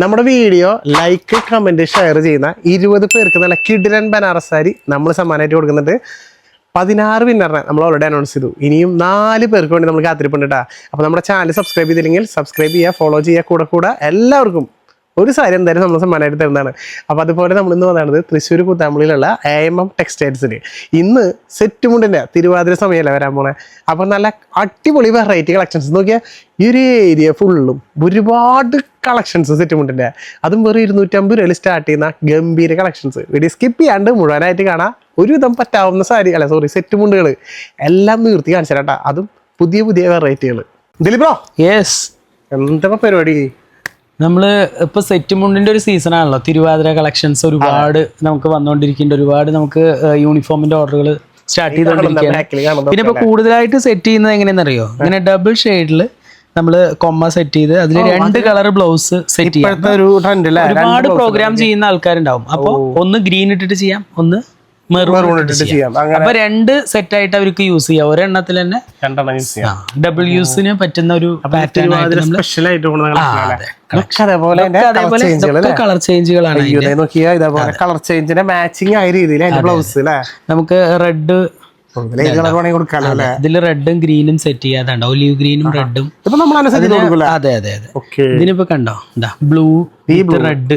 നമ്മുടെ video like comment share ചെയ്യുന്ന ഇരുപത് പേർക്ക് നല്ല കിഡിലൻ ബനാറസ് സാരി നമ്മൾ സമ്മാനമായിട്ട് കൊടുക്കുന്നുണ്ട്. പതിനാറ് വിന്നറിനെ നമ്മൾ ഓൾറെഡി അനൗൺസ് ചെയ്തു. ഇനിയും നാല് പേർക്ക് വേണ്ടി നമ്മൾ കാത്തിരിപ്പുണ്ട് കേട്ടോ അപ്പോൾ നമ്മുടെ ചാനൽ സബ്സ്ക്രൈബ് ചെയ്തില്ലെങ്കിൽ സബ്സ്ക്രൈബ് ചെയ്യുക ഫോളോ ചെയ്യുക കൂടെ കൂടെ. എല്ലാവർക്കും ഒരു സാരി എന്തായാലും നമ്മൾ സമ്മാനമായിട്ട് തരുന്നതാണ്. അപ്പോൾ അതുപോലെ നമ്മൾ ഇന്ന് പറയുന്നത് തൃശ്ശൂർ കൂത്താമ്പളിയിലുള്ള എ എം എം ടെക്സ്റ്റൈൽസിൽ ഇന്ന് സെറ്റ് മുണ്ടിന്റെ തിരുവാതിര സമയമല്ല വരാൻ പോണേ? അപ്പോൾ നല്ല അടിപൊളി വെറൈറ്റി കളക്ഷൻസ് നോക്കിയാൽ ഈ ഒരു ഏരിയ ഫുള്ളും ഒരുപാട് കളക്ഷൻസ് സെറ്റ് മുണ്ടിന്റെ അതും വെറും ഇരുന്നൂറ്റമ്പത് രൂപയിൽ സ്റ്റാർട്ട് ചെയ്യുന്ന ഗംഭീര കളക്ഷൻസ് വീഡിയോ സ്കിപ്പ് ചെയ്യാണ്ട് മുഴുവനായിട്ട് കാണാം. ഒരുവിധം പറ്റാവുന്ന സാരി അല്ല സോറി സെറ്റ് മുണ്ടുകൾ എല്ലാം നിർത്തി കാണിച്ചാട്ടാ അതും പുതിയ പുതിയ വെറൈറ്റികൾ ദിലീപ്രോ യെസ് എന്താ പരിപാടി? നമ്മൾ ഇപ്പൊ സെറ്റ് മുണ്ടിന്റെ ഒരു സീസൺ ആണല്ലോ. തിരുവാതിര കളക്ഷൻസ് ഒരുപാട് നമുക്ക് വന്നുകൊണ്ടിരിക്കുന്നുണ്ട് ഒരുപാട് നമുക്ക് യൂണിഫോമിന്റെ ഓർഡറുകൾ സ്റ്റാർട്ട് ചെയ്തുകൊണ്ടിരിക്കുകയാണ് പിന്നെ ഇപ്പൊ കൂടുതലായിട്ട് സെറ്റ് ചെയ്യുന്നത് എങ്ങനെയാണെന്നറിയോ? ഇങ്ങനെ ഡബിൾ ഷെയ്ഡിൽ നമ്മൾ കൊമ്മ സെറ്റ് ചെയ്ത് അതിൽ രണ്ട് കളർ ബ്ലൗസ് സെറ്റ് ചെയ്യാം. ഒരുപാട് പ്രോഗ്രാം ചെയ്യുന്ന ആൾക്കാരുണ്ടാവും. അപ്പോൾ ഒന്ന് ഗ്രീൻ ഇട്ടിട്ട് ചെയ്യാം. ഒന്ന് മെറൂൺ മെറൂൺ ഇട്ടിട്ട് ചെയ്യാം. അങ്ങനെ അപ്പൊ രണ്ട് സെറ്റ് ആയിട്ട് അവർക്ക് യൂസ് ചെയ്യാം. ഒരെണ്ണത്തിൽ തന്നെ രണ്ടെണ്ണം യൂസ് ചെയ്യാം. ഡബിൾ യൂസിന് പറ്റുന്ന ഒരു പാറ്റേൺ ആയിട്ട് സ്പെഷ്യൽ ആയിട്ട് അതേപോലെ കളർ ചേഞ്ചുകളാണ് നോക്കിയാ ഇതേപോലെ കളർ ചേഞ്ചിന്റെ മാച്ചിങ് ആയ രീതിയിൽ അതിന്റെ ബ്ലൗസ് അല്ലേ നമുക്ക് റെഡ് ഇതിൽ ഇതിൽ റെഡും ഗ്രീനും സെറ്റ് ചെയ്യാതെ ഒലിവ് ഗ്രീനും റെഡും അതെ അതെ അതെ. ഇതിനിപ്പോ കണ്ടോ? എന്താ ബ്ലൂ റെഡ്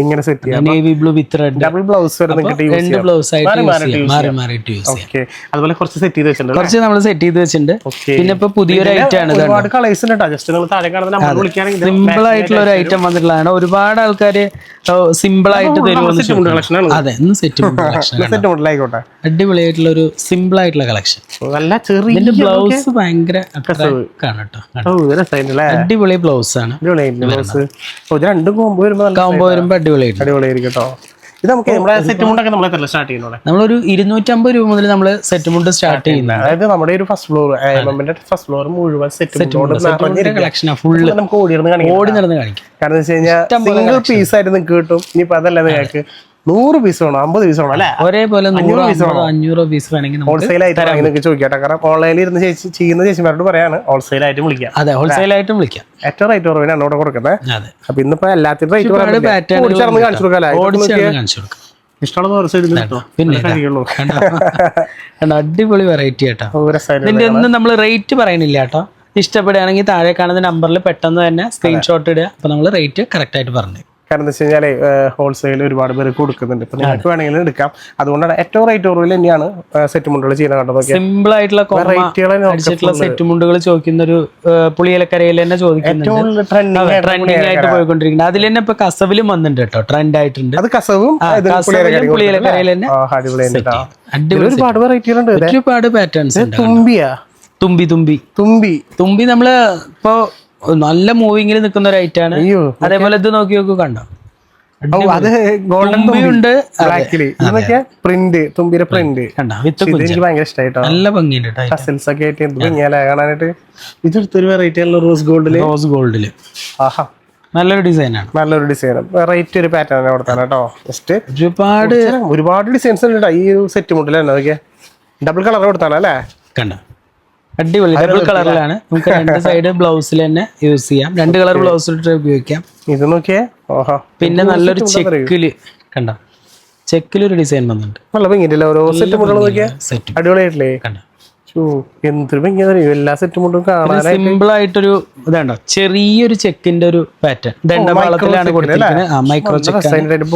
ഇങ്ങനെ സെറ്റ് ചെയ്യാം. Navy blue with red double blouse വരെ നിങ്ങൾക്ക് യൂസ് രണ്ട് ചെയ്യാം. ബ്ലൗസ് ആയിട്ട് മാറി യൂസ് മാറിയിട്ട് ചെയ്യാം. use യൂസ് ചെയ്യാം. ഓക്കേ അതുപോലെ കുറച്ച് സെറ്റ് ചെയ്ത് വെച്ചിട്ടുണ്ട് കുറച്ച് നമ്മൾ സെറ്റ് ചെയ്ത് വെച്ചിട്ടുണ്ട്. പിന്നെ ഇപ്പോ പുതിയൊരു ഐറ്റം ആണ് ഇത് ഒരുപാട് കളേഴ്സ് ഉണ്ട് ജസ്റ്റ് നിങ്ങൾ താഴെ കാണുന്ന നമ്പർ വിളിക്കുകയാണെങ്കിൽ സിമ്പിൾ ആയിട്ടുള്ള ഒരു ഐറ്റം വന്നിട്ടുള്ളതാണ്. ഒരുപാട് ആൾക്കാര് സിമ്പിൾ ആയിട്ട് തരുമെന്ന് സെറ്റ് അതെ ഇന്ന് അടിപൊളിയായിട്ടുള്ള ഒരു സിമ്പിൾ ആയിട്ടുള്ള കളക്ഷൻ നല്ല ചെറിയ ബ്ലൗസ് ഭയങ്കര അടിപൊളി ബ്ലൗസ് ആണ്. രണ്ടും കോമ്പോ വരുമ്പോൾ നല്ല കാവുമ്പോ വരുമ്പോ അടിപൊളിയായിട്ട്. അടിപൊളിയായിരിക്കും കേട്ടോ. ഇത് നമുക്ക് നമ്മുടെ സെറ്റ് മുണ്ടൊക്കെ നമ്മളെ എത്ര സ്റ്റാർട്ട് ചെയ്യുന്നത് നമ്മളൊരു ഇരുന്നൂറ്റമ്പത് രൂപ മുതൽ നമ്മൾ സെറ്റ് മുണ്ട് സ്റ്റാർട്ട് ചെയ്യുന്നത്. അതായത് നമ്മുടെ ഒരു ഫസ്റ്റ് ഫ്ലോർ എമ്മിന്റെ ഫസ്റ്റ് ഫ്ലോർ മുഴുവൻ സെറ്റ് കളക്ഷൻ ഫുള്ള് നമുക്ക് ഓടിയിരുന്ന് കാണിക്കാം. ഓടി നടന്ന് കാണിക്കും. കാരണം വെച്ച് കഴിഞ്ഞാൽ സിംഗിൾ പീസ് ആയിട്ട് നിങ്ങൾക്ക് കിട്ടും. ഇനിയിപ്പോ അതല്ല നിങ്ങൾക്ക് നൂറ് പീസ് വേണം അമ്പത് പീസ് വേണം അല്ലേ? ഒരേപോലെ അഞ്ഞൂറോ പീസ് വേണമെങ്കിൽ ഹോൾസെയിൽ ആയിട്ട് നിങ്ങൾക്ക് ചോദിക്കട്ടെ കാരണം ഓൺലൈനിൽ ഇരുന്ന് ചേച്ചി ചെയ്യുന്ന ചേച്ചിമാരോട് പറയാണ് ഹോൾസെയിൽ ആയിട്ട് വിളിക്കാം. അതെ ഹോൾസെയിൽ ആയിട്ടും വിളിക്കാം. ഏറ്റവും റേറ്റ് കുറവിനാണ് അവിടെ കൊടുക്കുന്നത്. അതെ. അപ്പൊ ഇന്നിപ്പോ എല്ലാത്തിനും റേറ്റ് ഓടിച്ചറന്ന് കാണിച്ചു കൊടുക്കാം? അടിപൊളി വെറൈറ്റി കേട്ടോ ഇതിന്റെ ഒന്നും നമ്മൾ റേറ്റ് പറയണില്ല കേട്ടോ. ഇഷ്ടപ്പെടുകയാണെങ്കിൽ താഴെ കാണുന്ന നമ്പറിൽ പെട്ടെന്ന് തന്നെ സ്ക്രീൻഷോട്ട് ഇടുക. അപ്പൊ നമ്മൾ റേറ്റ് കറക്റ്റ് ആയിട്ട് പറഞ്ഞു കാരണം എന്താ വെച്ച് കഴിഞ്ഞാൽ ഹോൾസെയിൽ ഒരുപാട് പേർക്ക് കൊടുക്കുന്നുണ്ട്. ഇപ്പൊ നിങ്ങൾക്ക് വേണമെങ്കിലും എടുക്കാം. അതുകൊണ്ടാണ് ഏറ്റവും റേറ്റ് കുറവിൽ തന്നെയാണ് സെറ്റ് മുണ്ടുകൾ ചെയ്യുന്നത് കണ്ടത്. സിമ്പിൾ ആയിട്ടുള്ള സെറ്റ് മുണ്ടുകൾ ചോദിക്കുന്ന ഒരു പുളിയിലക്കരയിൽ തന്നെ ചോദിക്കുന്നുണ്ട്. ട്രെൻഡിങ് ആയിട്ട് പോയിക്കൊണ്ടിരിക്കുന്നത് അതിൽ തന്നെ ഇപ്പൊ കസവിലും വന്നിട്ടുണ്ട് കേട്ടോ ട്രെൻഡ് ആയിട്ടുണ്ട്. അത് കസവും പുളിയിലക്കരയിൽ തന്നെ ഒരുപാട് വെറൈറ്റികളുണ്ട് ഉണ്ട് ഒരുപാട് പാറ്റേൺസ് തുമ്പിയാ. തുമ്പി തുമ്പി. തുമ്പി. തുമ്പി നമ്മൾ ഇപ്പൊ നല്ല മൂവിങ്ങിൽ നിൽക്കുന്ന ഒരു ഐറ്റം ആണ്. അയ്യോ അതേപോലെ ഇത് നോക്കി നോക്കൂ കണ്ടോ? അത് ഗോൾഡൻ തുമ്പിയുണ്ട്. ബ്ലാക്കിൽ ഇതൊക്കെ പ്രിന്റ് തുമ്പിയുടെ പ്രിന്റ് എനിക്ക് ഭയങ്കര ഇഷ്ടമായിട്ടോ നല്ല ഭംഗിയുണ്ട് ഒക്കെ ആയിട്ട് എന്ത് ഭംഗിയാലേ കാണാനായിട്ട്. ഇതെടുത്തൊരു വെറൈറ്റി ആണല്ലോ റോസ് ഗോൾഡിൽ റോസ് ഗോൾഡിൽ ആഹാ. നല്ലൊരു ഡിസൈൻ ആണ്. നല്ലൊരു ഡിസൈൻ വെറൈറ്റി ഒരു പാറ്റേൺ തന്നെ കേട്ടോ. ജസ്റ്റ് ഒരുപാട് ഒരുപാട് ഡിസൈൻസ് ഉണ്ട് ഈ സെറ്റ് മുട്ടിൽ തന്നെ ഡബിൾ കളർ കൊടുത്താണ് അല്ലേ? കണ്ടോ? അടിപൊളി. ഡബിൾ കളറിലാണ് നമുക്ക് രണ്ട് സൈഡ് ബ്ലൗസിൽ തന്നെ യൂസ് ചെയ്യാം. രണ്ട് കളർ ബ്ലൗസ് ഇട്ട് ഉപയോഗിക്കാം. ഇത് നോക്കിയേ. ഓഹാ. പിന്നെ നല്ലൊരു ചെക്കിൽ. കണ്ടോ? ചെക്കിലൊരു ഡിസൈൻ വന്നിട്ടുണ്ട്. ഓരോ സെറ്റ് നോക്കിയാ. സെറ്റ് അടിപൊളിയായിട്ടില്ലേ? എന്തൊരു ഭംഗിയാ എല്ലാ സെറ്റ് കാണാൻ സിമ്പിൾ ആയിട്ടൊരു ഇതാണ്ടോ? ചെറിയൊരു ചെക്കിന്റെ ഒരു പാറ്റേൺ ദണ്ഡപാളത്തിലാണ് കൊടുത്തിരിക്കുന്നത് മൈക്രോ ചെക്ക്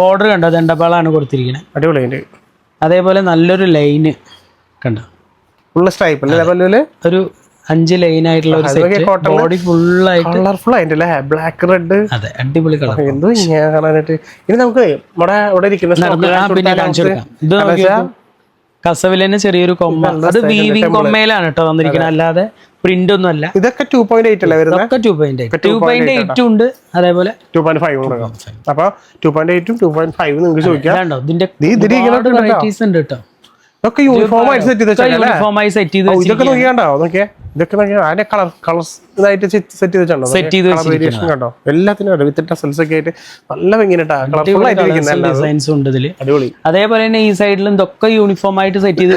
ബോർഡർ കണ്ടോ? ദണ്ഡപാളാണ് കൊടുത്തിരിക്കുന്നത് അതേപോലെ നല്ലൊരു ലൈന് കണ്ടോ? ഫുള്ള് സ്ട്രൈപ്പ് അല്ലേ പല്ലുവിൽ ഒരു അഞ്ച് ലൈൻ ആയിട്ടുള്ള ഒരു സെറ്റ് ബോഡി ഫുൾ ആയിട്ട് കളർഫുൾ ആയിട്ട് ബ്ലാക്ക് റെഡ് അതെ അടിപൊളി കളർ എന്തോ ഇങ്ങനെ കാണാനായിട്ട്? ഇനി നമുക്ക് നമ്മുടെ ഇവിടെ ഇരിക്കുന്ന തന്നെ ചെറിയൊരു കൊമ്മ അത് വീവിംഗ് കൊമ്മയിലാണ് കേട്ടോ വന്നിരിക്കുന്നത് അല്ലാതെ പ്രിന്റ് ഒന്നും അല്ല. ഇതൊക്കെ ടു പോയിന്റ് എയ്റ്റ് അല്ലേ വരുന്നത് ഒക്കെ two point eight two point eight ഉണ്ട് അതേപോലെ. ടു പോയിന്റ് ഫൈവ് ഉണ്ട് അപ്പൊ ടു പോയിന്റ് എയ്റ്റും ടു പോയിന്റ് ഫൈവ് നിങ്ങൾക്ക് ചോദിക്കാം. ഇതിന്റെ വെറൈറ്റീസ് ഉണ്ട് കേട്ടോ. ഇതൊക്കെ യൂണിഫോമായി സെറ്റ് ചെയ്ത് യൂണിഫോമായി സെറ്റ് ചെയ്ത് ഇതൊക്കെ നോക്കിയാണ്ടോ? നോക്കിയേ. ഇതൊക്കെ അതിന്റെ കളർ കളേഴ്സ് ഇതായിട്ട് സെറ്റ് ചെയ്ത് സെറ്റ് ചെയ്ത് വേരിയേഷൻ കണ്ടോ? എല്ലാത്തിനും ഉണ്ട്. വിത്ത് സെൽസ് ഒക്കെ ആയിട്ട് നല്ല എല്ലാം ഉണ്ട് ഇതിൽ. അടിപൊളി. അതേപോലെ തന്നെ ഈ സൈഡിലും ഇതൊക്കെ യൂണിഫോം ആയിട്ട് സെറ്റ് ചെയ്ത്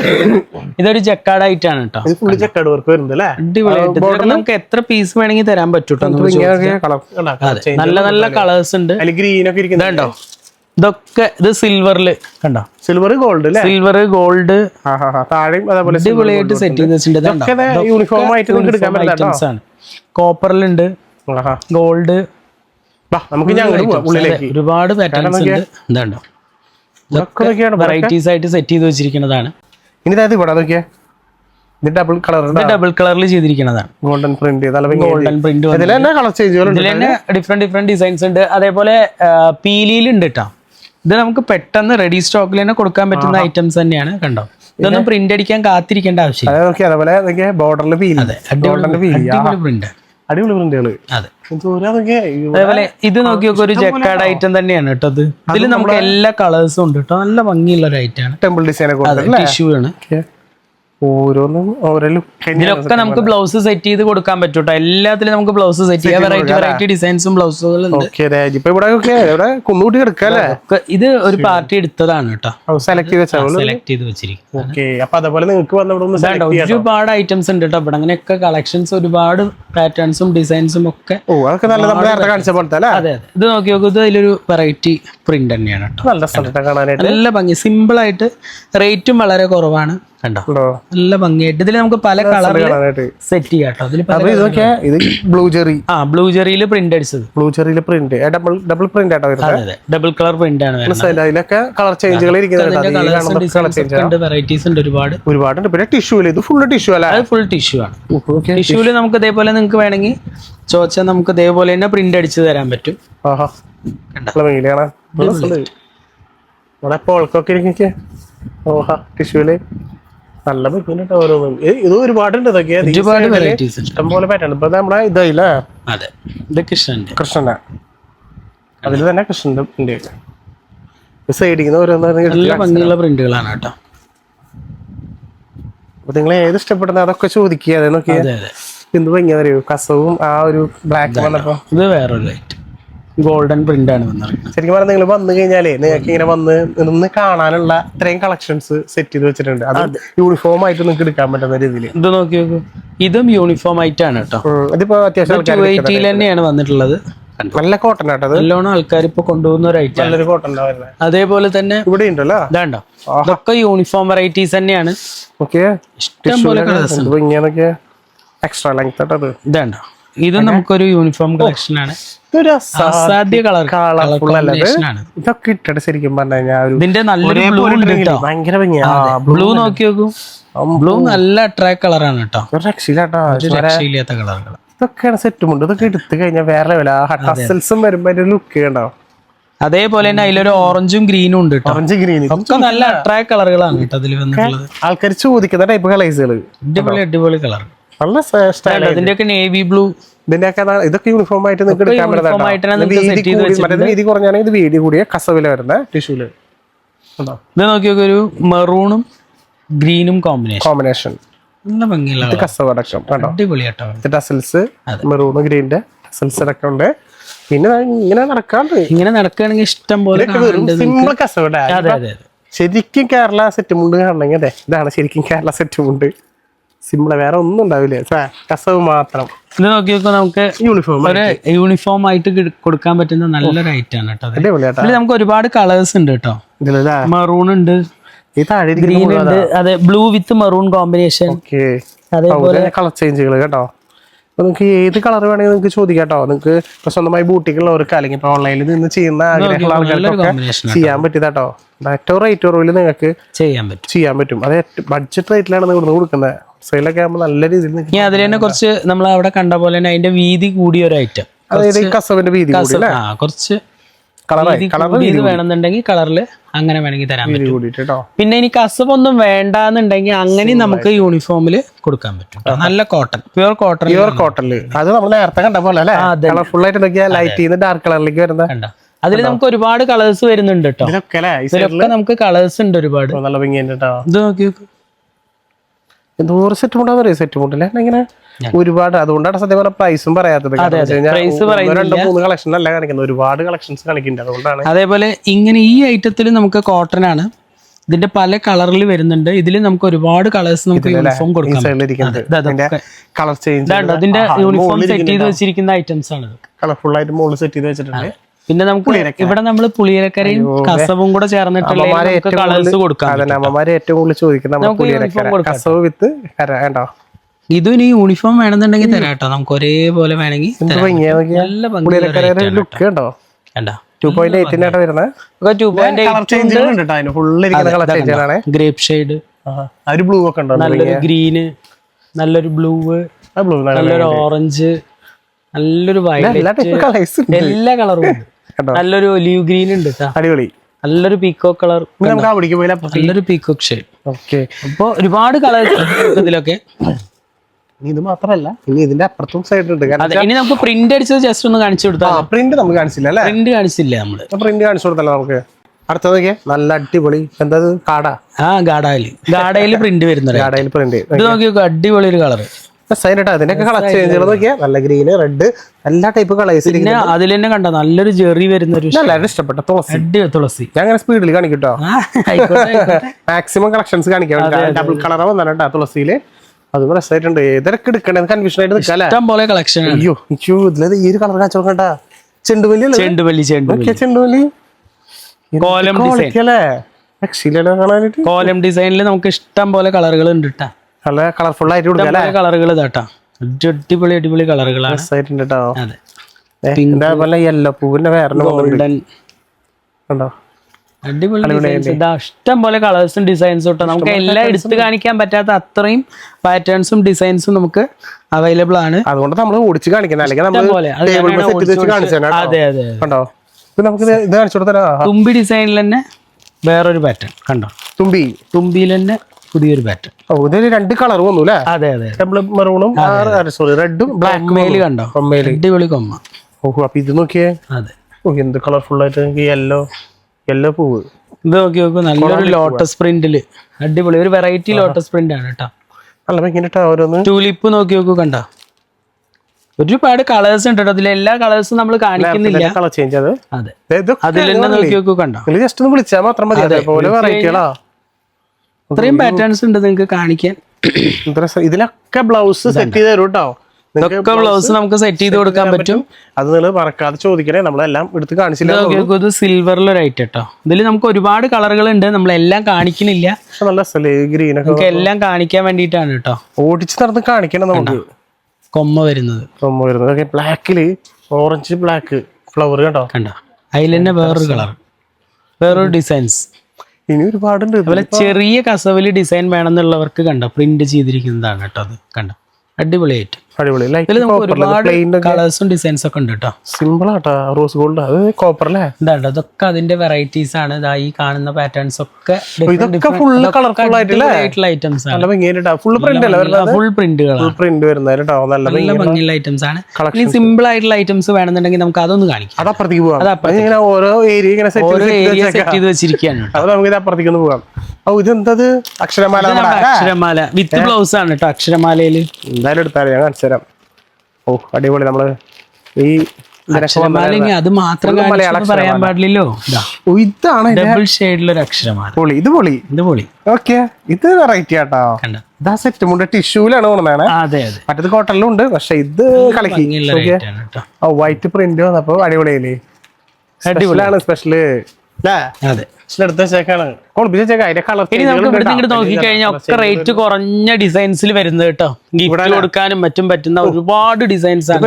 ഇതൊരു ജക്കാർഡ് ആയിട്ടാണ് കേട്ടോ ഫുള്ള് ചെക്കാട് വർക്ക് വരുന്നത് അല്ലേ? അടിപൊളിയായിട്ട്. നമുക്ക് എത്ര പീസ് വേണമെങ്കിൽ തരാൻ പറ്റൂട്ടോ നല്ല നല്ല കളേഴ്സ് ഉണ്ട്. ഗ്രീൻ ഒക്കെ ഇരിക്കുന്നുണ്ടോ. ഇതൊക്കെ ഇത് സിൽവറിൽ കണ്ടോ? സിൽവർ ഗോൾഡ് സിൽവർ ഗോൾഡ് താഴെയും അതേപോലെ അടിപൊളിയായിട്ട് സെറ്റ് ചെയ്ത് വെച്ചിട്ടുണ്ട്? യൂണിഫോം ആയിട്ട് നിങ്ങൾക്ക് എടുക്കാൻ ഐറ്റംസ് ആണ്. കോപ്പറിലുണ്ട്. ഗോൾഡ് നമുക്ക് ഒരുപാട് പാറ്റേൺസ് ഉണ്ട്. ഇതുണ്ടോ വെറൈറ്റീസ് ആയിട്ട് സെറ്റ് ചെയ്ത് വെച്ചിരിക്കുന്നതാണ്. ഇനി അതായത് ഇവിടെ നോക്കിയേ. ഇത് ഡബിൾ കളർ ഡബിൾ കളറിൽ ചെയ്തിരിക്കുന്നതാണ്. Golden print golden print colour ചേഞ്ചുകളുണ്ട് different different designs ഉണ്ട് അതേപോലെ പീലിയിലുണ്ട് കേട്ടോ ഇത് നമുക്ക് പെട്ടെന്ന് റെഡി സ്റ്റോക്കിൽ തന്നെ കൊടുക്കാൻ പറ്റുന്ന ഐറ്റംസ് തന്നെയാണ് കണ്ടോ? ഇതൊന്നും പ്രിന്റ് അടിക്കാൻ കാത്തിരിക്കേണ്ട ആവശ്യം അതേപോലെ ബോർഡറിൽ പ്രിന്റ് അടിപൊളി അതേപോലെ ഇത് നോക്കി നോക്കി ഒരു ജക്കാർഡ് ഐറ്റം തന്നെയാണ് കേട്ടോ ഇത്. ഇതിൽ നമുക്ക് എല്ലാ കളേഴ്സും ഉണ്ട് കേട്ടോ. നല്ല ഭംഗിയുള്ള ഒരു ഐറ്റം ആണ്. ടെമ്പിൾ ഡിസൈൻ ടിഷ്യൂ ആണ്. ഓരോന്നും ഓരോ ലുക്ക് ഇതിലൊക്കെ നമുക്ക് ബ്ലൗസ് സെറ്റ് ചെയ്ത് കൊടുക്കാൻ പറ്റൂട്ടോ. എല്ലാത്തിലും നമുക്ക് ബ്ലൗസ് സെറ്റ് ചെയ്യാം. വെറൈറ്റി വെറൈറ്റി ഡിസൈൻസും ബ്ലൗസുകളും ഇവിടെ കുന്നുകൂട്ടി കിടക്കല്ലേ ഇത് ഒരു പാർട്ടി എടുത്തതാണ് കേട്ടോ. സെലക്ട് ചെയ്ത് സെലക്ട് ചെയ്ത് അതേപോലെ നിങ്ങൾക്ക് ഒരുപാട് ഐറ്റംസ് ഉണ്ട് കേട്ടോ ഇവിടെ. അങ്ങനെയൊക്കെ കളക്ഷൻസ് ഒരുപാട് പാറ്റേൺസും ഡിസൈൻസും ഒക്കെ അതെ അതെ. ഇത് നോക്കി നോക്കൂ ഇത് അതിലൊരു വെറൈറ്റി പ്രിന്റ് തന്നെയാണ് കേട്ടോ. നല്ല ഭംഗി. സിമ്പിൾ ആയിട്ട് റേറ്റും വളരെ കുറവാണ്. കണ്ടോ? നല്ല ഭംഗിയായിട്ട്. ഇതിൽ നമുക്ക് പല കളറിൽ സെറ്റ് ചെയ്യാം കേട്ടോ. ഇതിൽ ഇതൊക്കെ ഇത് ബ്ലൂ ആ ബ്ലൂ പ്രിന്റ് അടിച്ചത്. ബ്ലൂ ജെറിയിലെ പ്രിന്റ് ഡബിൾ ഡബിൾ പ്രിന്റ് ആട്ടോ വരുന്നത്? ഡബിൾ കളർ പ്രിന്റ് ആണ് അതിലൊക്കെ കളർ ചേഞ്ചുകൾ ഇരിക്കുന്നുണ്ട് വെറൈറ്റീസ് ഉണ്ട് ഒരുപാട്. ഒരുപാടുണ്ട്. പിന്നെ ടിഷ്യൂൽ ഇത് ഫുൾ ടിഷ്യൂ അല്ലേ? അത് ഫുൾ ടിഷ്യൂ ആണ്. ടിഷ്യൂൽ നമുക്ക് ഇതേപോലെ നിങ്ങൾക്ക് വേണമെങ്കിൽ ചോദിച്ചാൽ നമുക്ക് ഇതേപോലെ തന്നെ പ്രിന്റ് അടിച്ച് തരാൻ പറ്റും. ആഹാ. കണ്ടോ? ഇവിടെ പോൾക്കൊക്കെ ഇരിക്കെ ഓഹാ ടിഷ്യൂൽ നല്ല ഭംഗിയുണ്ട് ഓരോന്നും ഇത് ഒരുപാടുണ്ട് ഇതൊക്കെ. ഒരുപാട് വെറൈറ്റീസ് ഇഷ്ടംപോലെ പാറ്റേൺ ഇപ്പൊ നമ്മളെ ഇതായില്ലേ? അതെ. ഇത് കൃഷ്ണന്റെ. കൃഷ്ണനാ അതിൽ തന്നെ കൃഷ്ണന്റെ പ്രിന്റ് സൈഡിൽ ഓരോന്ന് നല്ല ഭംഗിയുള്ള പ്രിന്റുകളാണ് കേട്ടോ. അപ്പൊ നിങ്ങൾ ഏത് ഇഷ്ടപ്പെടുന്ന അതൊക്കെ ചോദിക്കുക അതെ നോക്കിയാ. അതെ അതെ. എന്ത് ഭംഗിയാ അറിയോ കസവും ആ ഒരു ബ്ലാക്ക് വന്നപ്പോ. ഇത് വേറൊരു ലൈറ്റ് ഗോൾഡൻ പ്രിന്റ് ആണ് വന്നിരിക്കുന്നത് ശരിക്കും പറഞ്ഞാൽ നിങ്ങൾ വന്നു കഴിഞ്ഞാലേ നിങ്ങൾക്ക് ഇങ്ങനെ വന്ന് നിന്ന് കാണാനുള്ള ഇത്രയും കളക്ഷൻസ് സെറ്റ് ചെയ്ത് വെച്ചിട്ടുണ്ട്. അത് യൂണിഫോം ആയിട്ട് നിങ്ങൾക്ക് എടുക്കാൻ പറ്റുന്ന രീതിയിൽ ഇത് നോക്കി നോക്കൂ. ഇതും യൂണിഫോം ആയിട്ടാണ് കേട്ടോ. ഇതിപ്പോ അത്യാവശ്യം തന്നെയാണ് വന്നിട്ടുള്ളത്. നല്ല കോട്ടൺ ആട്ടോ നല്ലോണം ആൾക്കാർ ഇപ്പൊ കൊണ്ടുപോകുന്ന ഒരു ഐറ്റം നല്ലൊരു കോട്ടൺ അതേപോലെ തന്നെ ഇവിടെ ഉണ്ടല്ലോ? ഇതാണ്ടോ? ഇതൊക്കെ യൂണിഫോം വെറൈറ്റീസ് തന്നെയാണ്. ഓക്കെ. ഇഷ്ടം പോലെ എക്സ്ട്രാ ലെങ്ത് ആട്ടോ ഇതാണ്ടോ? ഇത് നമുക്കൊരു യൂണിഫോം കളക്ഷൻ ആണ്. അസാധ്യ കളർ ഇതൊക്കെ ഇട്ടിട്ട് ശരിക്കും പറഞ്ഞു കഴിഞ്ഞാൽ ഇതിന്റെ നല്ലൊരു ബ്ലൂ ഉണ്ട് കേട്ടോ. ഭയങ്കര ബ്ലൂ നോക്കി നോക്കൂ. ബ്ലൂ നല്ല അട്രാക്ട് കളറാണ് കേട്ടോ. രക്ഷയില്ലാത്ത കളറുകൾ ഇതൊക്കെയാണ് സെറ്റും ഉണ്ട്. ഇതൊക്കെ എടുത്തു കഴിഞ്ഞാൽ വേറെ ലെവല ടസൽസും വരുമ്പോ അതിന്റെ ലുക്ക് ഉണ്ടാവും അതേപോലെ തന്നെ അതിലൊരു ഓറഞ്ചും ഗ്രീനും ഉണ്ട് ഓറഞ്ച് ഗ്രീൻ ഒക്കെ നല്ല അട്രാക്ട് കളറുകളാണ് കേട്ടോ അതിൽ വന്നിട്ടുള്ളത്. ആൾക്കാർ ചോദിക്കുന്ന ടൈപ്പ് കളേഴ്സുകൾ അടിപൊളി അടിപൊളി കളർ നല്ല സ്റ്റൈൽ ഇതിന്റെയൊക്കെ നേവി ബ്ലൂ ഇതിന്റെയൊക്കെ ഇതൊക്കെ യൂണിഫോം ആയിട്ട് നിങ്ങൾക്ക് എടുക്കാൻ നിങ്ങൾക്ക് വീതി കുറഞ്ഞാണെങ്കിൽ ഇത് വീതി കൂടിയ കസവില വരുന്ന ടിഷ്യൂൽ ഇത് നോക്കിയൊക്കെ നോക്കി ഒരു മെറൂണും ഗ്രീനും കോമ്പിനേഷൻ കോമ്പിനേഷൻ നല്ല കസവ് അടക്കം. കേട്ടോ. ഇത് ടസൽസ് മെറൂൺ ഗ്രീന്റെ ടസൽസ് അടക്കം ഉണ്ട്. പിന്നെ ഇങ്ങനെ നടക്കാണ്ട്. ഇങ്ങനെ നടക്കുകയാണെങ്കിൽ ഇഷ്ടം പോലെ സിമ്പിൾ കസവ് ശരിക്കും കേരള സെറ്റ് മുണ്ട് കാണണമെങ്കിൽ അതെ ഇതാണ് ശരിക്കും കേരള സെറ്റ് മുണ്ട് സിമ്പിൾ വേറെ ഒന്നും ഉണ്ടാവില്ല. കസവ് മാത്രം. ഇത് നോക്കി നോക്കുമ്പോ നമുക്ക് യൂണിഫോം ഒരു യൂണിഫോം ആയിട്ട് കൊടുക്കാൻ പറ്റുന്ന നല്ലൊരു ഐറ്റം ആണ് കേട്ടോ ഇതിൽ നമുക്ക് ഒരുപാട് കളേഴ്സ് ഉണ്ട് കേട്ടോ. മെറൂൺ ഉണ്ട്. ഗ്രീൻ ഉണ്ട്. അതെ ബ്ലൂ വിത്ത് മെറൂൺ കോമ്പിനേഷൻ അതേപോലെ കളർ ചേഞ്ചുകൾ കേട്ടോ. നിങ്ങൾക്ക് ഏത് കളർ വേണമെങ്കിൽ നിങ്ങൾക്ക് ചോദിക്കാം കേട്ടോ. നിങ്ങൾക്ക് ഇപ്പൊ സ്വന്തമായി ബൂട്ടിക്കുള്ളവർക്ക് അല്ലെങ്കിൽ ഇപ്പൊ ഓൺലൈനിൽ നിന്ന് ചെയ്യുന്ന ആഗ്രഹമുള്ള ആൾക്കാർക്കൊക്കെ ചെയ്യാൻ പറ്റിയതാട്ടോ ഏറ്റവും റേറ്റ് കുറവിൽ നിങ്ങൾക്ക് ചെയ്യാൻ പറ്റും. ചെയ്യാൻ പറ്റും. അത് ബഡ്ജറ്റ് റേറ്റിലാണ് നിങ്ങൾ കൊടുക്കുന്നത്. സെയിലൊക്കെ ആകുമ്പോൾ നല്ല രീതിയിൽ നിങ്ങൾക്ക് ഇനി അതിൽ തന്നെ കുറച്ച് നമ്മൾ അവിടെ കണ്ട പോലെ തന്നെ അതിന്റെ വീതി കൂടിയ ഒരു ഐറ്റം അതായത് കസവിന്റെ വീതി ആ കുറച്ച് വീതി വേണമെന്നുണ്ടെങ്കിൽ കളറിൽ അങ്ങനെ വേണമെങ്കിൽ തരാൻ പറ്റും. വീതി ഇനി കസവ് പിന്നെ ഇനി എന്നുണ്ടെങ്കിൽ വേണ്ടാന്നുണ്ടെങ്കിൽ അങ്ങനെ നമുക്ക് യൂണിഫോമിൽ കൊടുക്കാൻ പറ്റും. നല്ല cotton pure cotton pure cotton അത് നമ്മൾ നേരത്തെ കണ്ട പോലെ കളർഫുൾ ആയിട്ട് നോക്കിയാൽ ലൈറ്റ് ഡാർക്ക് കളറിലേക്ക് വരുന്ന കണ്ട? അതിൽ നമുക്ക് ഒരുപാട് കളേഴ്സ് വരുന്നുണ്ട് കേട്ടോ ഇതിലൊക്കെ നമുക്ക് കളേഴ്സ് ഉണ്ട് ഒരുപാട്. ഇത് നോക്കി നോക്ക്. എന്തോരം സെറ്റ് മുണ്ടാ പറയും സെറ്റ് മുണ്ടല്ലേ ഇങ്ങനെ ഒരുപാട് അതുകൊണ്ടാണ് സത്യം പറഞ്ഞ പ്രൈസും പറയാത്തത്. രണ്ടോ മൂന്ന് കളക്ഷൻ അല്ല കാണിക്കുന്നത്. ഒരുപാട് കളക്ഷൻസ് കാണിക്കുന്നുണ്ട്. അതുകൊണ്ടാണ് അതേപോലെ ഇങ്ങനെ ഈ ഐറ്റത്തിൽ നമുക്ക് കോട്ടൺ ആണ്. ഇതിന്റെ പല കളറിൽ വരുന്നുണ്ട്. ഇതിൽ നമുക്ക് ഒരുപാട് കളേഴ്സ് നമുക്ക് യൂണിഫോം കൊടുക്കാം. കളർ ചേഞ്ച് അതിന്റെ യൂണിഫോം സെറ്റ് ചെയ്ത് വെച്ചിരിക്കുന്ന ഐറ്റംസ് ആണ് കളർഫുൾ ആയിട്ട് മോൾ സെറ്റ് ചെയ്ത് വെച്ചിട്ടുണ്ട്. പിന്നെ നമുക്ക് ഇവിടെ നമ്മൾ പുളിയിലക്കരയും കസവും കൂടെ ചേർന്നിട്ടുള്ള കളേഴ്സ് കൊടുക്കാം. അമ്മമാരെ ഏറ്റവും കൂടുതൽ കസവ് വിത്ത് ഇതും ഇനി യൂണിഫോം വേണമെന്നുണ്ടെങ്കിൽ തരാം കേട്ടോ. നമുക്ക് ഒരേപോലെ വേണമെങ്കിൽ നല്ല ലുക്ക് കണ്ടോ? ഗ്രേപ്പ് ഷെയ്ഡ് ഒരു ബ്ലൂ ഒക്കെ നല്ലൊരു ഗ്രീന് നല്ലൊരു ബ്ലൂ ബ്ലൂ നല്ലൊരു ഓറഞ്ച് നല്ലൊരു വയലറ്റ് എല്ലാ കളറും ഉണ്ട്. നല്ലൊരു ലീവ് ഗ്രീൻ ഉണ്ട് അടിപൊളി. നല്ലൊരു പീക്കോ കളർ നമുക്ക് നല്ലൊരു പീക്കോക്ക് ഷെയ്ഡ് ഓക്കെ. അപ്പോൾ ഒരുപാട് കളർ ഇതിലൊക്കെ. ഇത് മാത്രല്ല ഇനി ഇതിന്റെ അപ്പുറത്തും സൈഡ് ഉണ്ട്. അതെ ഇനി നമുക്ക് പ്രിന്റ് അടിച്ചത് ജസ്റ്റ് ഒന്ന് കാണിച്ചു കൊടുത്താൽ പ്രിന്റ് നമുക്ക് കാണിച്ചില്ല അല്ലേ? പ്രിന്റ് കാണിച്ചില്ല നമ്മൾ. പ്രിന്റ് കാണിച്ചു കൊടുത്തല്ലോ നമുക്ക്? അടുത്തത് നോക്കിയേ. നല്ല അടിപൊളി. എന്താ കാട ആ ഗാഡായിൽ. ഗാഡയിൽ പ്രിന്റ് വരുന്നത് ഗാഡയിൽ പ്രിന്റ് ഇത് നോക്കി അടിപൊളി ഒരു കളർ സൈനായിട്ട് അതിനൊക്കെ കളർ ചേഞ്ചുകൾ നോക്കിയാൽ നല്ല ഗ്രീന് റെഡ് എല്ലാ ടൈപ്പ് കളേഴ്സ് പിന്നെ അതിൽ തന്നെ കണ്ട? നല്ലൊരു ജെറി വരുന്ന ഒരു എല്ലാവരും ഇഷ്ടപ്പെട്ട തുളസി. തുളസി. ഞാൻ അങ്ങനെ സ്പീഡിൽ കാണിക്കട്ടോ. മാക്സിമം കളക്ഷൻസ് കാണിക്കാം. ഡബിൾ കളർ കേട്ടോ തുളസിയിൽ. അത് രസമായിട്ടുണ്ട് ഏതൊക്കെ എടുക്കണേ? കൺഫ്യൂഷൻ ആയിട്ട് നിൽക്കാം പോലെ കളക്ഷൻ അയ്യോ ഇതിലത് ഈ ഒരു കളർ കാണിച്ചു നോക്കണ്ട. ചെണ്ടുമല്ലി ചെണ്ടുമല്ലി ചെണ്ടുമല്ലി ചെണ്ടുമല്ലി കോലം ഡിസൈൻ കോലം ഡിസൈനിൽ നമുക്ക് ഇഷ്ടം പോലെ കളറുകൾ ഉണ്ട് കേട്ടാ നല്ല കളർഫുൾ ആയിട്ട് കൊടുക്കാം അല്ലേ? കളറുകൾ ഇതാട്ടാ അടിപൊളി അടിപൊളി കളറുകളാണ് രസമായിട്ടുണ്ട് കേട്ടോ അതെ. ഇതേപോലെ യെല്ലോ പൂവിന്റെ വേറെ ഗോൾഡൻ കണ്ടോ അടിപൊളി ഇതാ ഇഷ്ടം പോലെ കളേഴ്സും ഡിസൈൻസും ഇട്ടോ നമുക്ക് എല്ലാം എടുത്തു കാണിക്കാൻ പറ്റാത്ത അത്രയും പാറ്റേൺസും ഡിസൈൻസും നമുക്ക് അവൈലബിൾ ആണ്. അതുകൊണ്ട് നമ്മൾ ഓടിച്ച് കാണിക്കുന്നത്. അല്ലെങ്കിൽ അതെ അതെ. കണ്ടോ? നമുക്ക് ഇത് ഇത് കാണിച്ചു തുമ്പി ഡിസൈനിൽ തന്നെ വേറൊരു പാറ്റേൺ കണ്ടോ? തുമ്പി. തുമ്പിയിൽ തന്നെ പുതിയൊരു പാറ്റേൺ ഓ ഇതിൽ രണ്ട് കളർ വന്നു അല്ലേ അതെ അതെ. ഡബിൾ മെറൂണും സോറി റെഡും ബ്ലാക്ക് മെയിൽ കണ്ടോ? അടിപൊളി കൊമ്മ ഓഹോ അപ്പൊ ഇത് നോക്കിയേ. അതെ. ഓ എന്ത് കളർഫുൾ ആയിട്ട് യെല്ലോ യെല്ലോ പൂവ്. ഇത് നോക്കി നോക്കൂ നല്ലൊരു ലോട്ടസ് പ്രിന്റിൽ അടിപൊളി ഒരു വെറൈറ്റി ലോട്ടസ് പ്രിന്റ് ആണ് കേട്ടോ. നല്ല ഭംഗി ഓരോന്ന്? ടൂലിപ്പ് നോക്കി നോക്കൂ കണ്ട? ഒരുപാട് കളേഴ്സ് ഉണ്ട് കേട്ടോ. അതിൽ എല്ലാ കളേഴ്സും നമ്മൾ കാണിക്കുന്നില്ല. കളർ ചേഞ്ച് അത്. അതെ. അതിൽ തന്നെ നോക്കി നോക്കൂ കണ്ടോ? ജസ്റ്റ് ഒന്ന് വിളിച്ചാൽ മാത്രം മതി. അതേപോലെ വെറൈറ്റികളാ ഇത്രയും പാറ്റേൺസ് ഉണ്ട് നിങ്ങൾക്ക് കാണിക്കാൻ. ഇതിലൊക്കെ ബ്ലൗസ് സെറ്റ് ചെയ്ത് തരും കേട്ടോ ഇതൊക്കെ ബ്ലൗസ് നമുക്ക് സെറ്റ് ചെയ്ത് കൊടുക്കാൻ പറ്റും. അത് നിങ്ങൾ മറക്കാതെ ചോദിക്കണേ. നമ്മളെല്ലാം എടുത്ത് കാണിച്ചില്ല ഇത് സിൽവറിൽ ഒരു ഐറ്റം കേട്ടോ ഇതിൽ നമുക്ക് ഒരുപാട് കളറുകൾ ഉണ്ട്. നമ്മളെല്ലാം കാണിക്കണില്ല. നല്ല ഗ്രീൻ ഒക്കെ എല്ലാം കാണിക്കാൻ വേണ്ടിട്ടാണ് കേട്ടോ ഓടിച്ച് നടന്ന് കാണിക്കണം നമുക്ക്. കൊമ്മ വരുന്നത്. കൊമ്മ വരുന്നത്. ബ്ലാക്കിൽ ഓറഞ്ച് ബ്ലാക്ക് ഫ്ലവർ കണ്ടോ? കണ്ടോ? അതിൽ തന്നെ വേറൊരു കളർ വേറൊരു ഡിസൈൻസ് ഇനി ഒരുപാടുണ്ട്. അതുപോലെ ചെറിയ കസവിൽ ഡിസൈൻ വേണമെന്നുള്ളവർക്ക് കണ്ട പ്രിന്റ് ചെയ്തിരിക്കുന്നതാണ് കേട്ടോ അത്. കണ്ട? അടിപൊളിയായിട്ട്. അടിപൊളി. ഇതിൽ ലൈക്ക് നമുക്ക് ഒരുപാട് പ്ലെയിൻ കളേഴ്സും ഡിസൈൻസ് ഒക്കെ ഉണ്ട് കേട്ടോ സിമ്പിൾ ആട്ടാ റോസ് ഗോൾഡ് അത് കോപ്പർ അല്ലേ ഇതാട്ടോ ഇതൊക്കെ അതിന്റെ വെറൈറ്റീസ് ആണ്. ഇതാ ഈ കാണുന്ന പാറ്റേൺസ് ഒക്കെ ഇതൊക്കെ ഫുൾ കളർഫുൾ ആയിട്ടുള്ള ഐറ്റംസ് ആണ്. ഭംഗിയായിട്ടാ. ഫുള്ള് പ്രിന്റ് അല്ലേ ഫുൾ പ്രിന്റുകളാണ് ഫുൾ പ്രിന്റ് വരുന്നത് കേട്ടോ നല്ല ഭംഗി നല്ല ഭംഗിയുള്ള ഐറ്റംസ് ആണ്. ഇനി സിമ്പിൾ ആയിട്ടുള്ള ഐറ്റംസ് വേണമെന്നുണ്ടെങ്കിൽ നമുക്ക് അതൊന്ന് കാണിക്കാം. അത് അപ്പുറത്തേക്ക് പോകാം ഇങ്ങനെ ഓരോ ഏരിയ ഇങ്ങനെ സെറ്റ് ചെയ്ത് വെച്ചിരിക്കുകയാണ്. അത് നമുക്ക് ഇത് അപ്പുറത്തേക്ക് പോകാം പോവാം. ഓ ഇതെന്തത്? അക്ഷരമാല അക്ഷരമാല. വിത്ത് ബ്ലൗസ് ആണ് കേട്ടോ അക്ഷരമാലയിൽ. എന്തായാലും എടുത്താലും ഞാൻ തരാം ഓ അടിപൊളി. നമ്മൾ ഈ അത് മാത്രം പറയാൻ പാടില്ലല്ലോ. ഇതാ ഓ ഇതാണ് ഇത്. ഡബിൾ ഷെയ്ഡിലൊരു അക്ഷരമാല. പൊളി. ഇത് പൊളി. ഇത് പൊളി. ഓക്കെ. ഇത് വെറൈറ്റി ആട്ടോ. ഇതാ സെറ്റ് മുണ്ട് ടിഷ്യൂലാണ് അതെ മറ്റേത് കോട്ടണിലും ഉണ്ട്. പക്ഷെ ഇത് കളിക്ക്. ഓ വൈറ്റ് പ്രിന്റ് വന്നപ്പോ അടിപൊളിയല്ലേ അടിപൊളിയാണ് സ്പെഷ്യൽ ഒക്കെ റേറ്റ് കുറഞ്ഞ ഡിസൈൻസിൽ വരുന്നത് കേട്ടോ. ഗിഫ്റ്റ് കൊടുക്കാനും മറ്റും പറ്റുന്ന ഒരുപാട് ഡിസൈൻസ് ആണ്.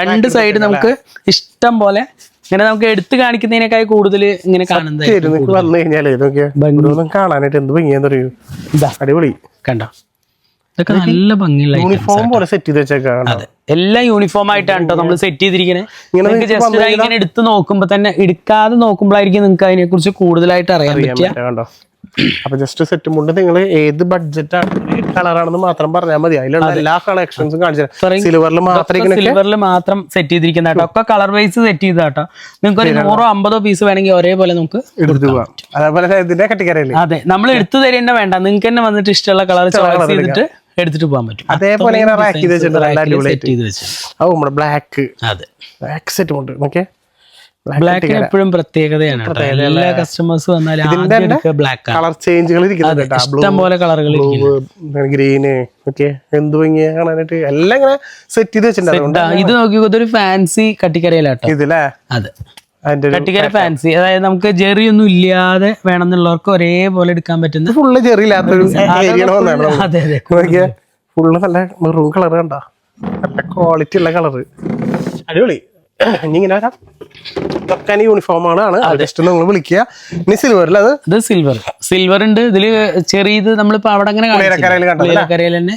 രണ്ട് സൈഡ് നമുക്ക് ഇഷ്ടം പോലെ ഇങ്ങനെ നമുക്ക് എടുത്തു കാണിക്കുന്നതിനേക്കാൾ കൂടുതൽ ഇങ്ങനെ കാണുന്നത് വന്നു കഴിഞ്ഞാൽ കാണാനായിട്ട് എന്ത് ഭംഗിയാന്ന് പറയൂ അടിപൊളി. കണ്ടോ? ഇതൊക്കെ നല്ല ഭംഗിയുള്ള യൂണിഫോം പോലെ സെറ്റ് ചെയ്ത് വെച്ചേക്കാണ് അതെ. എല്ലാം യൂണിഫോം ആയിട്ടാണ് കേട്ടോ നമ്മൾ സെറ്റ് ചെയ്തിരിക്കുന്നത് നിങ്ങൾക്ക് ജസ്റ്റ് ഇങ്ങനെ എടുത്ത് നോക്കുമ്പോ തന്നെ എടുക്കാതെ നോക്കുമ്പോഴായിരിക്കും നിങ്ങൾക്ക് അതിനെ കുറിച്ച് കൂടുതലായിട്ട് അറിയാൻ പറ്റുക. അപ്പൊ ജസ്റ്റ് സെറ്റ് മുണ്ട് നിങ്ങൾ ഏത് ബഡ്ജറ്റ് കളറാണെന്ന് മാത്രം പറഞ്ഞാൽ മതി. അതിലുള്ള എല്ലാ കളക്ഷൻസും കാണിച്ചു സിൽവറിൽ മാത്രം സിൽവറിൽ മാത്രം സെറ്റ് ചെയ്തിരിക്കുന്ന കേട്ടോ. ഒക്കെ കളർ വൈസ് സെറ്റ് ചെയ്ത കേട്ടോ നിങ്ങൾക്ക് ഒരു നൂറോ അമ്പതോ പീസ് വേണമെങ്കിൽ ഒരേപോലെ നമുക്ക് എടുത്തു പോവാം. അതേപോലെ ഇതിന്റെ അതെ. നമ്മൾ എടുത്തു തരേണ്ട വേണ്ട. നിങ്ങൾക്ക് തന്നെ വന്നിട്ട് ഇഷ്ടമുള്ള കളർ ചോയ്സ് ചെയ്തിട്ട് എടുത്തിട്ട് പോകാൻ പറ്റും. അതേപോലെ ഇങ്ങനെ റാക്ക് ചെയ്ത് വെച്ചിട്ടുണ്ട് സെറ്റ് ചെയ്ത് വെച്ചിട്ടുണ്ട്. ഓ നമ്മുടെ ബ്ലാക്ക് അതെ. ബ്ലാക്ക് സെറ്റ് ഉണ്ട്. ഓക്കെ ബ്ലാക്ക് എപ്പോഴും പ്രത്യേകതയാണ് എല്ലാ കസ്റ്റമേഴ്സ് വന്നാലും ബ്ലാക്ക് കളർ ചേഞ്ചുകൾ ഇഷ്ടം പോലെ കളറുകൾ ഗ്രീന് ഓക്കെ എന്ത് ഭംഗിയാ കാണാനായിട്ട്. എല്ലാം ഇങ്ങനെ സെറ്റ് ചെയ്ത് വെച്ചിട്ടുണ്ട്. ഇത് നോക്കി ഒരു ഫാൻസി കട്ടിക്കരയിലാട്ടോ ഇതിലേ? അതെ. കട്ടിക്കര ഫാൻസി അതായത് നമുക്ക് ജെറി ഒന്നും ഇല്ലാതെ വേണമെന്നുള്ളവർക്ക് ഒരേപോലെ എടുക്കാൻ പറ്റുന്ന ഫുള്ള് ഏരിയ വന്നാണ് അതെ അതെ. ഫുള്ള് നല്ല മെറൂൺ കളർ കണ്ട. നല്ല ക്വാളിറ്റി ഉള്ള കളർ അടിപൊളി. ഇനി ഇങ്ങനെ വരാം. ഇതൊക്കെ യൂണിഫോം ആണ് ജസ്റ്റ് നിങ്ങൾ വിളിക്കുക. ഇനി സിൽവറിൽ അത്? ഇത് സിൽവർ സിൽവർ ഉണ്ട്. ഇതിൽ ചെറിയത് നമ്മളിപ്പോ അവിടെ അങ്ങനെ കരയിൽ തന്നെ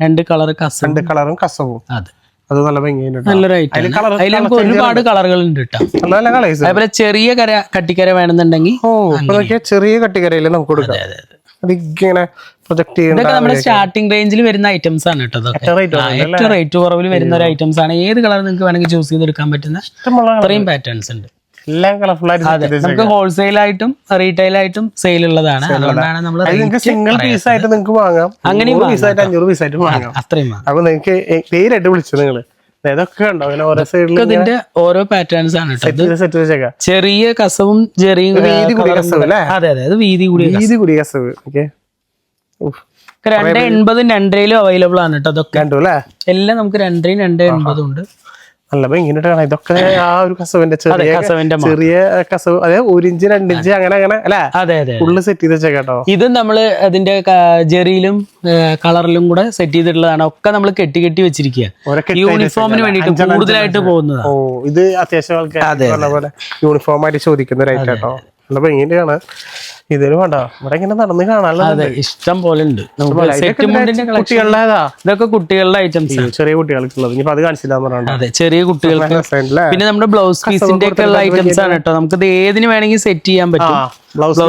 രണ്ട് കളർ കസ രണ്ട് കളറും കസവും. അതെ. അത് നല്ല ഭംഗിയുണ്ട് ഒരുപാട് കളറുകൾ ഉണ്ട് നല്ല കളേഴ്സ് അതേപോലെ ചെറിയ കര കട്ടിക്കര വേണമെന്നുണ്ടെങ്കിൽ ഓ ചെറിയ കട്ടിക്കരയിൽ നമുക്ക് കൊടുക്കാം. അത് ഇങ്ങനെ പ്രൊജക്ട് ഇതൊക്കെ നമ്മുടെ സ്റ്റാർട്ടിംഗ് റേഞ്ചിൽ വരുന്ന ഐറ്റംസ് ആണ് കേട്ടോ ഏറ്റവും റേറ്റ് കുറവിൽ വരുന്ന ഒരു ഐറ്റംസ് ആണ്. ഏത് കളർ നിങ്ങൾക്ക് വേണമെങ്കിൽ ചൂസ് ചെയ്തെടുക്കാൻ പറ്റുന്ന ഇത്രയും അത്രയും പാറ്റേൺസ് ഉണ്ട്. എല്ലാം കളർഫുൾ ആയിട്ട് നമുക്ക് ഹോൾസെയിൽ ആയിട്ടും റീറ്റെയിൽ ആയിട്ടും സെയിൽ ഉള്ളതാണ് അതുകൊണ്ടാണ് നമ്മൾ നിങ്ങൾക്ക് സിംഗിൾ പീസ് ആയിട്ട് നിങ്ങൾക്ക് വാങ്ങാം. അങ്ങനെ പീസ് ആയിട്ട് അഞ്ഞൂറ് പീസ് ആയിട്ട് വാങ്ങാം. അത്രയും. അപ്പൊ നിങ്ങൾക്ക് പേരായിട്ട് വിളിച്ചു നിങ്ങൾ? ഇതൊക്കെ ഉണ്ടോ അങ്ങനെ ഓരോ സൈഡിൽ ഇതിന്റെ ഓരോ പാറ്റേൺസ് ആണ് ചെറിയ കസവും ചെറിയ വീതി കൂടിയ കസവ് അതെ അതെ അത് വീതി കൂടിയ. വീതി കൂടിയ കസവ്. ഓക്കെ. രണ്ട് എൺപതും രണ്ടരയിലും അവൈലബിൾ ആണ് കേട്ടോ അതൊക്കെ എല്ലാം നമുക്ക് രണ്ടരയും രണ്ട് എൺപതും ഉണ്ട്. നല്ല ഇങ്ങനെ കാണാം ഇതൊക്കെ ആ ഒരു കസവിന്റെ ചെറിയ കസവിന്റെ ചെറിയ കസവ്. അതെ ഒരു ഇഞ്ച് രണ്ടിഞ്ച് അങ്ങനെ അങ്ങനെ അല്ലെ? അതെ അതെ ഫുള്ള് സെറ്റ് ചെയ്ത് വെച്ചേക്കാട്ടോ. ഇത് നമ്മൾ അതിന്റെ ജെറിയിലും കളറിലും കൂടെ സെറ്റ് ചെയ്തിട്ടുള്ളതാണ്. ഒക്കെ നമ്മൾ കെട്ടി കെട്ടി വെച്ചിരിക്കുക യൂണിഫോമിന് വേണ്ടിയിട്ട് കൂടുതലായിട്ട് പോകുന്നത്. ഓ ഇത് അത്യാവശ്യം ആൾക്കാർ യൂണിഫോം ആയിട്ട് ചോദിക്കുന്ന ഒരു ഐറ്റം കേട്ടോ നല്ല ഭംഗിന്റെ ഇതിന് വേണ്ട. ഇവിടെ ഇങ്ങനെ നടന്ന് കാണാനുള്ള അതെ ഇഷ്ടം പോലെ ഉണ്ട്. കുട്ടികളുടേതാ. ഇതൊക്കെ കുട്ടികളുടെ ഐറ്റംസ് ചെറിയ കുട്ടികൾക്കുള്ളത്. ഇനിയിപ്പോ അത് കാണിച്ചില്ല അതെ ചെറിയ കുട്ടികൾക്ക്. പിന്നെ നമ്മുടെ ബ്ലൗസ് പീസിന്റെ ഒക്കെ ഉള്ള ഐറ്റംസ് ആണ് കേട്ടോ. നമുക്ക് ഇത് ഏതിന് വേണമെങ്കിൽ സെറ്റ് ചെയ്യാൻ പറ്റും. ബ്ലൗസ്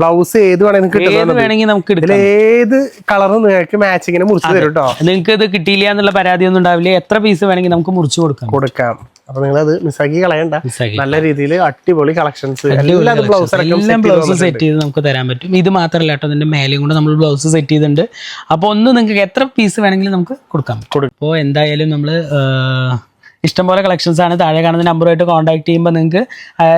ബ്ലൗസ് ഏത് വേണമെങ്കിൽ നമുക്ക് ഏത് കളറും നിങ്ങൾക്ക് മാച്ചിങ്ങിന് മുറിച്ചു തരും കേട്ടോ നിങ്ങൾക്ക് ഇത് കിട്ടിയില്ല എന്നുള്ള പരാതി ഒന്നും ഉണ്ടാവില്ല. എത്ര പീസ് വേണമെങ്കിൽ നമുക്ക് മുറിച്ചു കൊടുക്കാം. കൊടുക്കാം. അപ്പൊ നിങ്ങൾ അത് മിസ്സാക്കി കളയണ്ട. നല്ല രീതിയിൽ അടിപൊളി കളക്ഷൻസ് എല്ലാം ബ്ലൗസ് സെറ്റ് ചെയ്ത് നമുക്ക് തരാൻ പറ്റും. ഇത് മാത്രമല്ല കേട്ടോ അതിന്റെ മേലെയും കൂടെ നമ്മൾ ബ്ലൗസ് സെറ്റ് ചെയ്തിട്ടുണ്ട്. അപ്പോൾ ഒന്ന് നിങ്ങൾക്ക് എത്ര പീസ് വേണമെങ്കിലും നമുക്ക് കൊടുക്കാം. അപ്പോൾ എന്തായാലും നമ്മൾ ഇഷ്ടംപോലെ കളക്ഷൻസ് ആണ്. താഴെ കാണുന്ന നമ്പറുമായിട്ട് കോൺടാക്ട് ചെയ്യുമ്പോൾ നിങ്ങൾക്ക്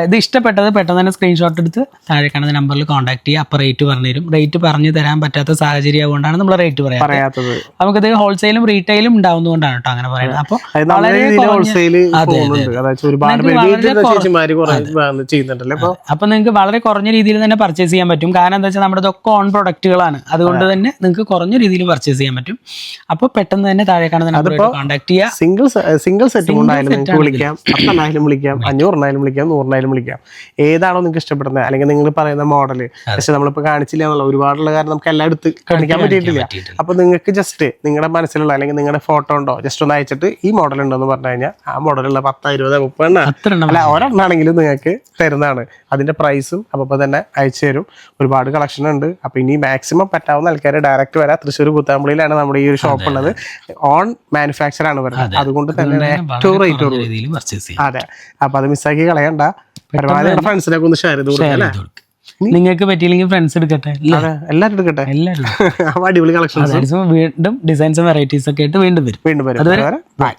ഇത് ഇഷ്ടപ്പെട്ടത് പെട്ടെന്ന് തന്നെ സ്ക്രീൻഷോട്ട് എടുത്ത് താഴെ കാണുന്ന നമ്പറിൽ കോൺടാക്ട് ചെയ്യുക. അപ്പോൾ റേറ്റ് പറഞ്ഞു തരും റേറ്റ് പറഞ്ഞു തരാൻ പറ്റാത്ത സാഹചര്യം ആയതുകൊണ്ടാണ് നമ്മൾ റേറ്റ് പറയാം. പറയാത്തത്. നമുക്കിത് ഹോൾസെയിലും റീറ്റെയിലും ഉണ്ടാവുന്നതുകൊണ്ടാണ് കേട്ടോ അങ്ങനെ പറയുന്നത്. അപ്പോൾ അപ്പൊ നിങ്ങൾക്ക് വളരെ കുറഞ്ഞ രീതിയിൽ തന്നെ പർച്ചേസ് ചെയ്യാൻ പറ്റും. കാരണം എന്താ വെച്ചാൽ നമ്മുടെ ഇതൊക്കെ ഓൺ പ്രൊഡക്റ്റുകളാണ് അതുകൊണ്ട് തന്നെ നിങ്ങൾക്ക് കുറഞ്ഞ രീതിയിൽ പർച്ചേസ് ചെയ്യാൻ പറ്റും. അപ്പോൾ പെട്ടെന്ന് തന്നെ താഴെ കാണുന്ന നമ്പറിൽ കോൺടാക്ട് ചെയ്യുക. സിംഗിൾ സിംഗിൾ സെറ്റ് കൊണ്ടായാലും നിങ്ങൾക്ക് വിളിക്കാം. പത്തെണ്ണായാലും വിളിക്കാം. അഞ്ഞൂറെണ്ണായാലും വിളിക്കാം. നൂറിനായാലും വിളിക്കാം. ഏതാണോ നിങ്ങൾക്ക് ഇഷ്ടപ്പെടുന്നത്? അല്ലെങ്കിൽ നിങ്ങൾ പറയുന്ന മോഡൽ പക്ഷെ നമ്മളിപ്പോ കാണിച്ചില്ല എന്നുള്ള ഒരുപാടുള്ള കാരണം നമുക്ക് എല്ലാം എടുത്ത് കാണിക്കാൻ പറ്റിയിട്ടില്ല. അപ്പൊ നിങ്ങൾക്ക് ജസ്റ്റ് നിങ്ങളുടെ മനസ്സിലുള്ള അല്ലെങ്കിൽ നിങ്ങളുടെ ഫോട്ടോ ഉണ്ടോ? ജസ്റ്റ് ഒന്ന് അയച്ചിട്ട് ഈ മോഡൽ ഉണ്ടെന്ന് പറഞ്ഞു കഴിഞ്ഞാൽ ആ മോഡലുള്ള പത്ത് ഇരുപത് മുപ്പതെണ്ണ. അല്ല ഒരെണ്ണാണെങ്കിലും നിങ്ങൾക്ക് തരുന്നതാണ്. അതിന്റെ പ്രൈസും അപ്പൊ തന്നെ അയച്ചു തരും. ഒരുപാട് കളക്ഷൻ ഉണ്ട്. അപ്പൊ ഇനി മാക്സിമം പറ്റാവുന്ന ആൾക്കാർ ഡയറക്റ്റ് വരാം. തൃശ്ശൂർ പുത്താമ്പളിയിലാണ് നമ്മുടെ ഈ ഒരു ഷോപ്പ് ഉള്ളത്. ഓൺ മാനുഫാക്ചർ ആണ് വരുന്നത്. അതുകൊണ്ട് തന്നെ ഏറ്റവും റേറ്റ് രീതിയിൽ പർച്ചേസ് ചെയ്യാം. അതെ. അപ്പൊ അത് മിസ്സാക്കി കളയണ്ട. പരമാവധി നമ്മുടെ ഫ്രണ്ട്സിനൊക്കെ ഒന്ന് ഷെയർ ചെയ്ത് കൊടുക്കാം അല്ലേ? നിങ്ങൾക്ക് പറ്റിയില്ലെങ്കിൽ ഫ്രണ്ട്സ് എടുക്കട്ടെ എല്ലാവരും എടുക്കട്ടെ? എല്ലാവരും അപ്പൊ അടിപൊളി കളക്ഷൻസ് വീണ്ടും ഡിസൈൻസും വെറൈറ്റീസ് ഒക്കെ ആയിട്ട് വീണ്ടും വരും. വീണ്ടും വരും. അതുവരെ ബൈ